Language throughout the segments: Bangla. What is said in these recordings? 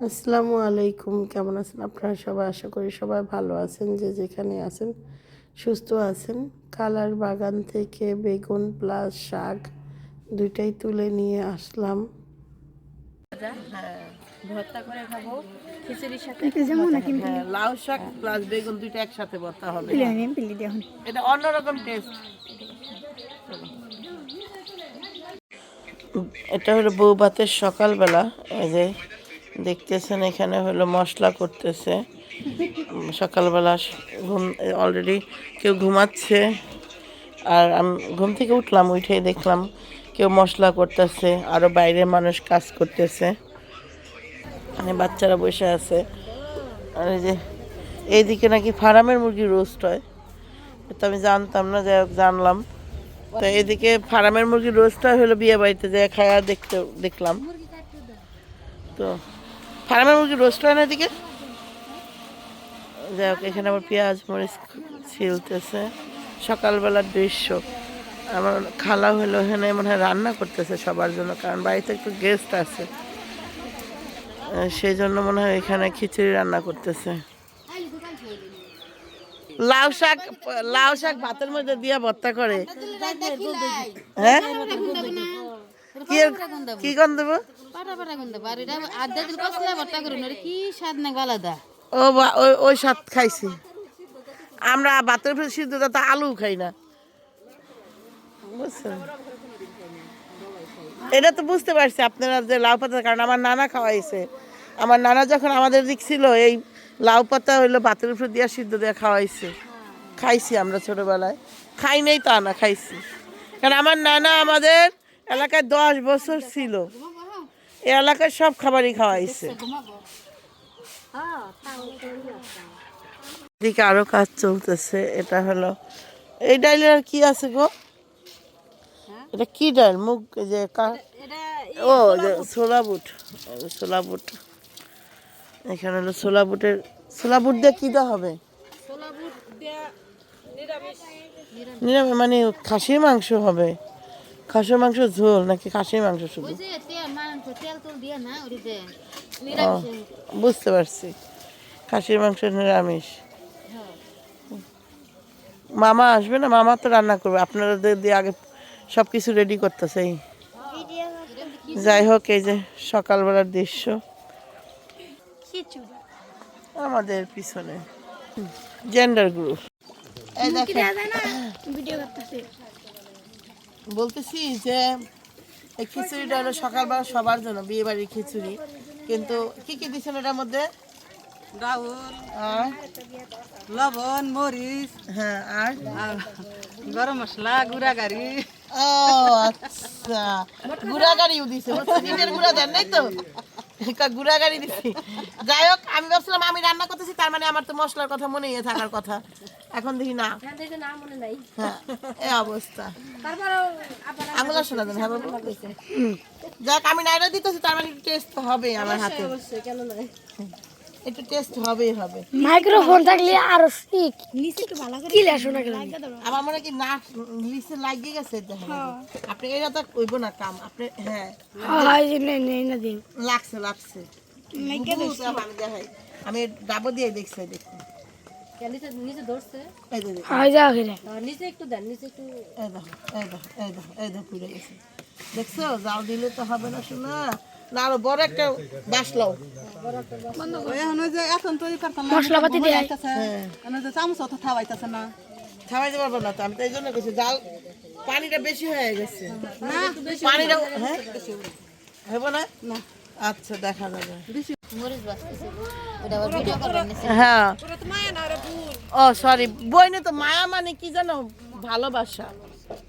আসসালামু আলাইকুম কেমন আছেন আপনারা সবাই? আশা করি সবাই ভালো আছেন যে যেখানে আছেন সুস্থ আছেন। কালার বাগান থেকে বেগুন প্লাস শাক দুইটাই তুলে নিয়ে আসলাম। ভর্তা করে খাব খিচুড়ির সাথে লাউ শাক প্লাস বেগুন দুইটা একসাথে ভর্তা হবে। এটা অন্যরকম টেস্ট এটা হলো বউ ভাতের সকালবেলা এই যে দেখতেছেন এখানে হলো মশলা করতেছে। সকালবেলা ঘুম অলরেডি কেউ ঘুমাচ্ছে। আর আমি ঘুম থেকে উঠলাম, উঠেই দেখলাম কেউ মশলা করতেছে আরও বাইরের মানুষ কাজ করতেছে। মানে বাচ্চারা বসে আছে। আর এই যে, এইদিকে নাকি ফার্মের মুরগি রোস্ট হয়। তো আমি জানতাম না, যাই জানলাম। তো এদিকে ফার্মের মুরগি রোস্টটা হলো বিয়ে বাড়িতে যায় খায়া দেখতে দেখলাম। তো ফার্মের মুরগি রোস্ট হয় না এদিকে? যাই হোক এখানে আবার পেঁয়াজ মরিচ ছিলতেছে। সকালবেলার দৃশ্য আমার খালা হলো এখানে মনে হয় রান্না করতেছে সবার জন্য কারণ বাড়িতে একটু গেস্ট আছে। সেই জন্য মনে হয় এখানে খিচুড়ি রান্না করতেছে। লাউ শাক লাউ শাক ভাতের মধ্যে দিয়ে ভর্তা করে। হ্যাঁ? কি কি কন দেবো পাটা পাটা গুন্দা বাড়িটা আড্ডা দিল কসলা বট্টা করুন ওরে কি স্বাদ না আলাদা। ও ওই সাত খাইছি। আমরা ভাতের উপরে সিদ্ধ তো আলু খাই না। বুঝছেন? এটা তো বুঝতে পারছি আপনারা যে লাউ পাতা কারণ আমার নানা খাওয়াইছে। আমার নানা যখন আমাদের দিক ছিল এই লাউ পাতা হইল ভাতের উপরে দিয়া সিদ্ধ দিয়ে খাওয়াইছে। খাইছি আমরা ছোটবেলায়। খাই নাই তা না খাইছি। কারণ আমার নানা আমাদের এলাকায় দশ বছর ছিল। এ এলাকায় সব খাবারই খাওয়াইছে। এদিকে আরও কাজ চলতেছে এটা হলো এই ডাইলের আর কি আছে গো? এটা কি মুগ এই যে ও যে ছোলা বুট ছোলা বুট। এখানে হলো ছোলা বুটের ছোলা বুট দিয়ে কি দেওয়া হবে? নিরামিষ মানে খাসির মাংস হবে। খাসির মাংস ঝোল নাকি খাসির মাংস শুধু? বুঝতে পারছি। খাসির মাংস নিরামিষ। মামা আসবে না? মামা তো রান্না করবে। আপনাদের দিয়ে আগে সব কিছু রেডি করতেছে। যাই হোক এই যে সকালবেলার দৃশ্য। আমাদের পিছনে। জেন্ডার গ্রুপ এই দেখেন। বলতেছি যে এই খিচুড়িটা হলো সকালবেলা সবার জন্য বিয়ে বাড়ির খিচুড়ি। কিন্তু কি কি দিচ্ছেন এটার মধ্যে? ডাউল লবণ মরিচ হ্যাঁ আর? গরম মশলা গুঁড়া গাড়ি। ও আচ্ছা। গুড়া গাড়িও দিছে? ইটের গুড়া দেন নাই তো? গুড়া গাড়ি দিছি। যাই হোক আমি ভাবছিলাম আমি রান্না করতেছি তার মানে আমার তো মশলার কথা মনেই থাকার কথা। এখন দেখি না। হ্যাঁ এই অবস্থা। আঙুলা শোনা দেন হ্যাঁ বাবু। যাক আমি নাইরা দিতেছি তার মানে টেস্ট হবে আমার হাতে। একটু টেস্ট হবেই হবে। মাইক্রোফোন থাকলে আরও ঠিক ক্লিয়ার শোনা গেল? আমার মনে কি না লিসে লাগিয়ে গেছে দেখেন আপনি এটা তো কইব না কাম। আপনি হ্যাঁ। হয় যে নেই নেই না দিন লাগছে লাগছে। আমি দেখাই। আমি ডাবো দিয়ে দেখছি দেখুন। দেখছ? জাল দিলে তো হবে না শোনা না আরও বড় একটা বাস লাও। এখন ওই যে এখন তৈরি করতাম মশলাপাতি দেয়। হ্যাঁ। চামচ অত খাওয়াইতেছে না। পারব না তো আমি তো এই জন্য কইছি জাল পানিটা বেশি হয়ে গেছে। না পানিটা হ্যাঁ হবে না? আচ্ছা দেখা যাবে। হ্যাঁ। ও সরি বইনে তো মায়া মানে কি জানো? ভালোবাসা।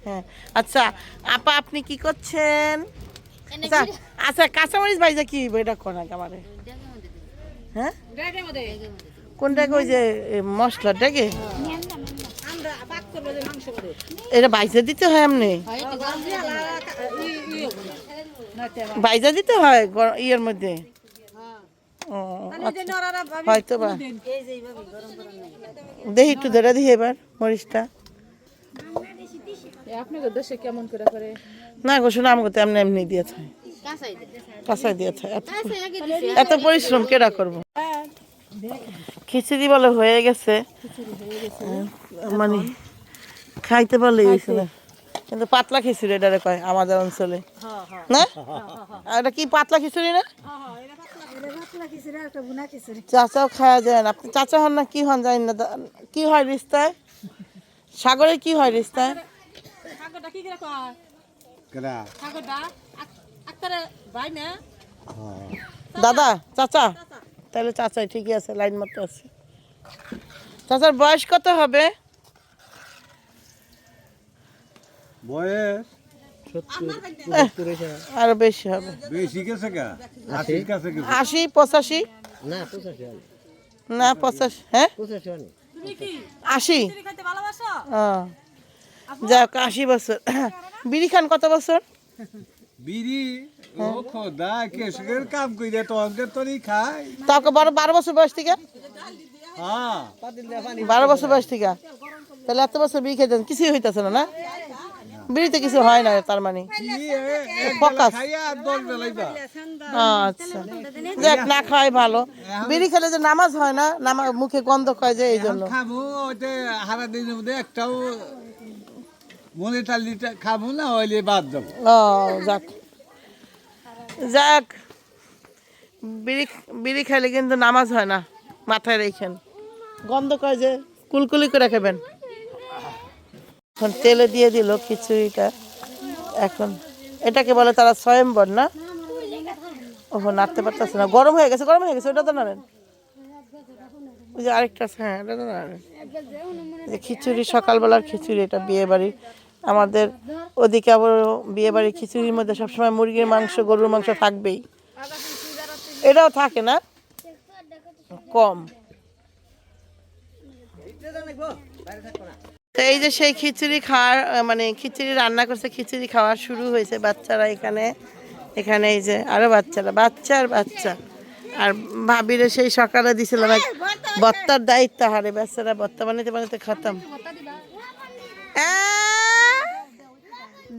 হ্যাঁ। আচ্ছা আপা আপনি কি করছেন? আচ্ছা আচ্ছা কাঁচামরিচ ভাইজা কি এটা কোন আগে আমারে? হ্যাঁ? কোনটাকে ওই যে এ, মশলাটাকে এটা বাইজা দিতে হয় এমনি। বাইজা দিতে হয় গর- ইয়ের মধ্যে। হয়তো বা দেখি একটু ধরে দিই এবার মরিচটা। আপনাদের দেশে কেমন করে করে? না গো শোনো আমাকে তো এমনি এমনি দিয়েছে। কাঁচাই দে কাঁচাই আগে দিছি। এত পরিশ্রম কেডা করব? খিচুড়ি বলে হয়ে গেছে। মানে খাইতে পারলে না। কিন্তু পাতলা খিচুড়ি এটারে কয় আমাদের অঞ্চলে। না? এটা কি পাতলা খিচুড়ি না? চাচাও খাওয়া যায় না। আপনি চাচা হন না কি হন জানি না। কি হয় রিস্তায়? সাগরে কি হয় রিস্তায়? সাগরটা কি করে কয়? কেডা? সাগরটা? আক্তারে ভাই না? দাদা চাচা? তাহলে চাচাই ঠিকই আছে লাইন মতো আছে। চাচার বয়স কত হবে? বয়স আরও বেশি হবে। বেশি গেছে আশি? পঁচাশি? না পঁচাশি হ্যাঁ? আশি। যাক আশি বছর। বিড়ি খান কত বছর? বিড়ি? ও খোদা কেসকের কাম কইরে তোমাদের তরি খাই তাকে বারো বারো বছর বয়স থেকে? হ্যাঁ। বারো বছর বয়স থেকে? তাহলে এত বছর বিড়ি খেতেন কিছুই হইতেছে না না? বিড়িতে কিছু হয় না তার মানে। ফোকাস। আচ্ছা। যাক না খাওয়াই ভালো। বিড়ি খেলে যে নামাজ হয় না নামাজ মুখে গন্ধ খায় যে এই জন্য। খাব ওইতে হারা দিনের মধ্যে একটাও মনে টালিটা খাব না হইলে বাদ ও যাক। যাক বিড়ি বিড়ি খাইলে কিন্তু নামাজ হয় না মাথায় রেখেন। গন্ধ কয় যে কুলকুলি করে খাবেন। এখন তেলে দিয়ে দিল খিচুড়িটা। এখন এটাকে বলে তারা স্বয়ম্বর না? ওহো নাড়তে পারতেছে না। গরম হয়ে গেছে গরম হয়ে গেছে ওটা তো নাড়েন। ওই যে আরেকটা আছে, হ্যাঁ তো যে খিচুড়ি সকালবেলার খিচুড়ি এটা বিয়ে বাড়ি আমাদের ওদিকে আবার বিয়ে বাড়ির খিচুড়ির মধ্যে সবসময় মুরগির মাংস গরুর মাংস থাকবেই। এটাও থাকে না? কম। তো এই যে সেই খিচুড়ি খাওয়ার মানে খিচুড়ি রান্না করছে খিচুড়ি খাওয়া শুরু হয়েছে বাচ্চারা এখানে। এখানে এই যে আরও বাচ্চারা বাচ্চা আর বাচ্চা। আর ভাবিরে সেই সকালে দিছিলাম এক বত্তার দায়িত্ব হারে বাচ্চারা বত্তা বানাইতে বানাইতে খাতাম।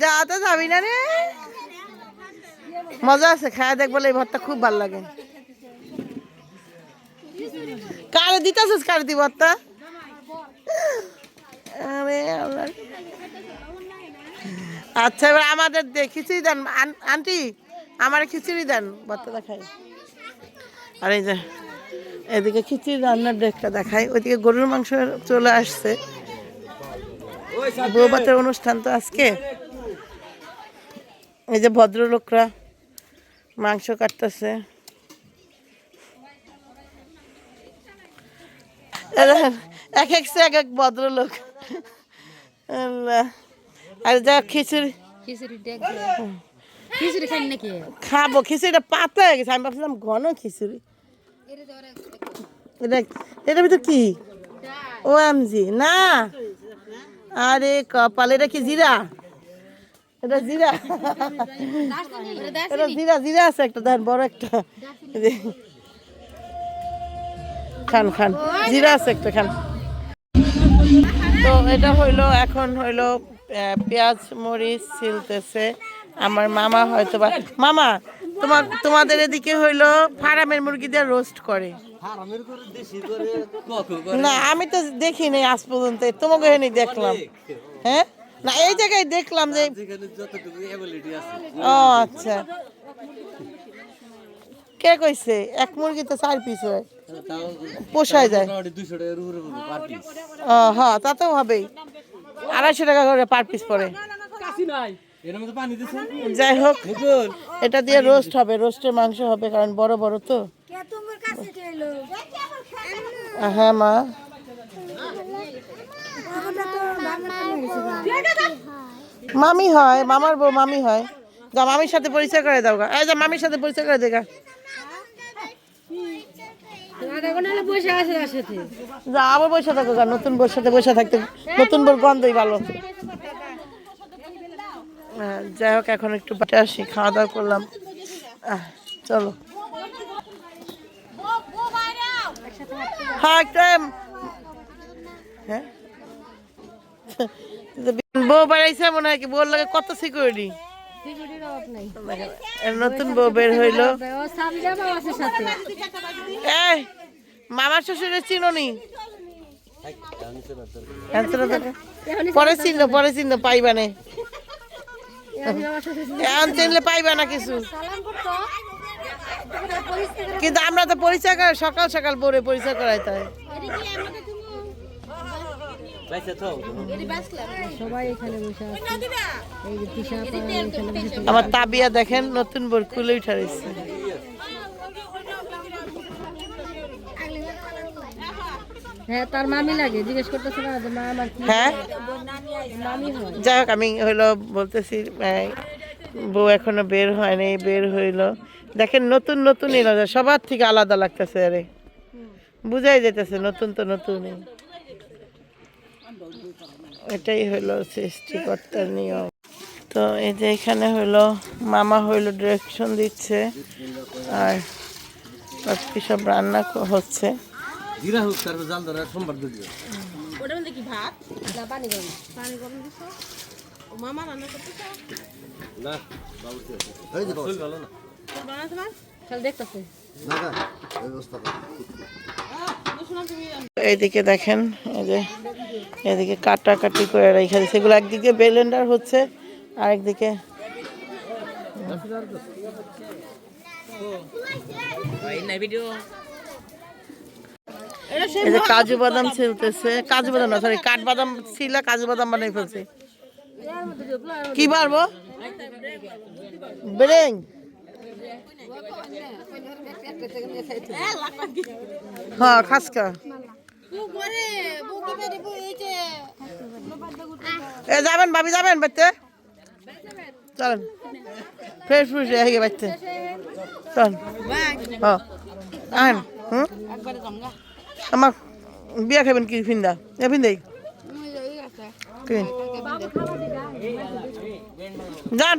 যাতে যাবি না রে। মজা আছে খায়া দেখ বলে এই ভর্তা খুব ভালো লাগে। কারে দিতেছিস কারে দি ভর্তা? আরে আল্লাহ। আচ্ছা এবার আমাদের দে, খিচুড়ি দেন। আন- আন্টি, আমার খিচুড়ি দেন ভর্তাটা খাই আর এই যে, এদিকে খিচুড়ি রান্নার ডেকটা দেখাই। ওইদিকে গরুর মাংস চলে আসছে। বৌবাতের অনুষ্ঠান তো আজকে। এই যে ভদ্রলোকরা মাংস কাটতেছে। এক এক এক ভদ্রলোক। আর যা খিচুড়ি খিচুড়ি দেখ খিচুড়ি খাই নাকি? খাব খিচুড়িটা পাতলা হয়ে গেছে। আমি ভাবছিলাম ঘন খিচুড়ি। এটা এটার ভিতর কি? ও জি না। আরে কপাল এটা কি জিরা? এটা জিরা। এটা জিরা জিরা আছে একটা দেন বড় একটা। খান খান। জিরা আছে একটা খান। তো এটা হইল এখন হইল পেঁয়াজ মরিচ ছিলতেছে। আমার মামা হয়তো বা মামা তোমার তোমাদের এদিকে হইল ফার্মের মুরগি দিয়ে রোস্ট করে। না আমি তো দেখি নাই আজ পর্যন্ত তোমাকে এনে দেখলাম। হ্যাঁ? না এই জায়গায় দেখলাম যে ও আচ্ছা। কে কইছে? এক মুরগিতে চার পিস হয়। পোষায় যায়। হ্যাঁ তাতেও হবেই। আড়াইশো টাকা করে পার পিস পড়ে। যাই হোক, এটা দিয়ে রোস্ট হবে। রোস্টের মাংস হবে, কারণ বড় বড় তো। হ্যাঁ মা। মামি হয়, মামার বউ মামি হয়। যা মামির সাথে পরিচয় করে দাও গা। এই যা, মামির সাথে পরিচয় করে দেগা যা আবার বসে থাকো গা নতুন বউর সাথে বসে থাকতে নতুন বউর গন্ধই ভালো। হ্যাঁ, যাই হোক এখন একটু বাটে আসি খাওয়া দাওয়া করলাম। চলো। হ্যাঁ একটু হ্যাঁ? বউ বাড়াইছে মনে হয় কি বউর লাগে কত সিকিউরিটি নতুন বউ বের হইল। এই, মামার শ্বশুরের চিননি পরে চিনলো পরে চিনলো পাইবানে এখন চিনলে পাইবা না কিছু। কিন্তু আমরা তো পরিচয় সকাল সকাল পরে পরিচয় করাই তাই আমার তাবিয়া দেখেন নতুন বোর খুলে উঠা রয়েছে। হ্যাঁ তার মামি লাগে জিজ্ঞেস করতেছে না যে মা আমার হ্যাঁ? যাই হোক আমি হইল বলতেছি বউ এখনও বের হয়নি বের হইল। দেখেন নতুন নতুন এলো সবার থেকে আলাদা লাগতেছে আরে। বুঝাই যেতেছে নতুন তো নতুনই। এটাই হইল সৃষ্টিকর্তার নিয়ম। তো এই যে এখানে হইল মামা হইল ডিরেকশন দিচ্ছে আর বাকি সব রান্না হচ্ছে। জিরা হোক তারপর জাল ধরে সোমবার দিও। ওটার মধ্যে কি ভাত না পানি গরম? পানি গরম দিছো? ও মামা রান্না করতেছ? না বাবু এই যে ভালো না? তোর বানাতে না খালি দেখতেছে। এইদিকে দেখেন, এই যে এদিকে কাটাকাটি করে রেখে দিচ্ছে এগুলো একদিকে বেলেন্ডার হচ্ছে আর একদিকে এই যে কাজু বাদাম ছিলতেছে। কাজু বাদাম না সরি কাঠ বাদাম ছিল, কাজু বাদাম বানাই ফেলছে। কি পারব ব্রেং হ্যাঁ খাসকা এ যাবেন ভাবি যাবেন বাড়িতে? চলেন। ফ্রেশ ফ্রেশ রেখে গে বাড়িতে। চল। হ্যাঁ হুম? আমার বিয়া খাবেন কি ফিন্দা এ ফিন্দাই যান।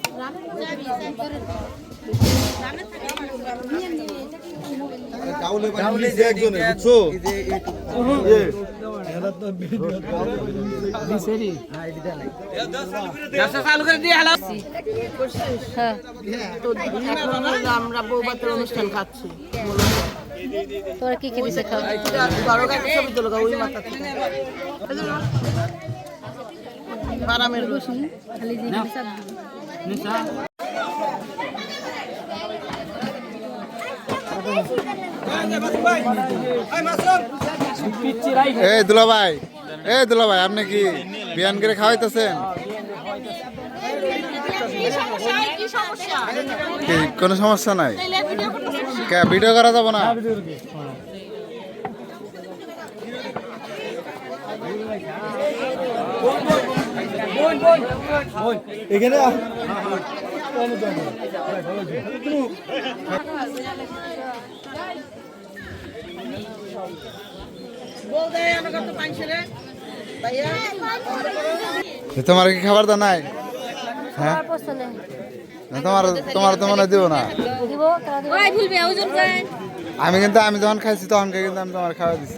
আমরা বৌবাতের অনুষ্ঠান খাচ্ছি তোরা কি কি দিছে খাও বারো গাছে ছবি তোলো ওই মাথা বারামের রসুন খালি সব এই দুলা ভাই এই দুলা ভাই আপনি কি বিয়ান করে খাওয়াইতেছেন? কোনো সমস্যা নাই? ভিডিও করা যাব না? এ তোমার কি খাবার দা নাই? হ্যাঁ? তোমার তোমার তো মনে দিব না। আমি কিন্তু আমি যখন খাইছি তখন কিন্তু আমি তোমার খাওয়া দিছি।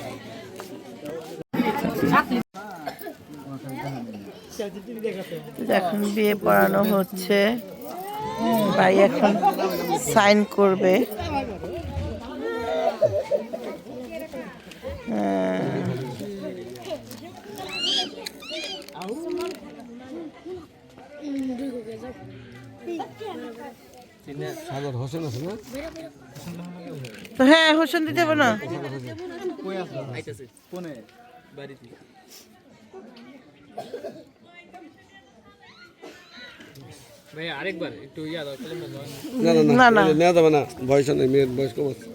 এখন বিয়ে পড়ানো হচ্ছে। ভাই এখন সাইন করবে। তো হ্যাঁ হোসেন দিতে হবে না না না না, না। না নেওয়া যাবে না। বয়স নেই মেয়ের বয়স। কম আছে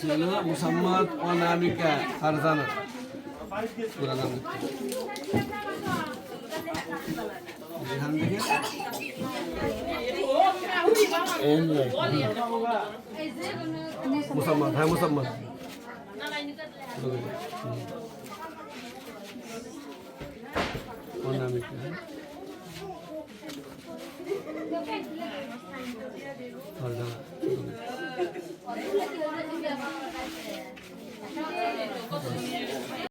ছিল মুসাম্মদ অনামিকা ফারজানা। মুসাম্মদ হ্যাঁ ফারজানা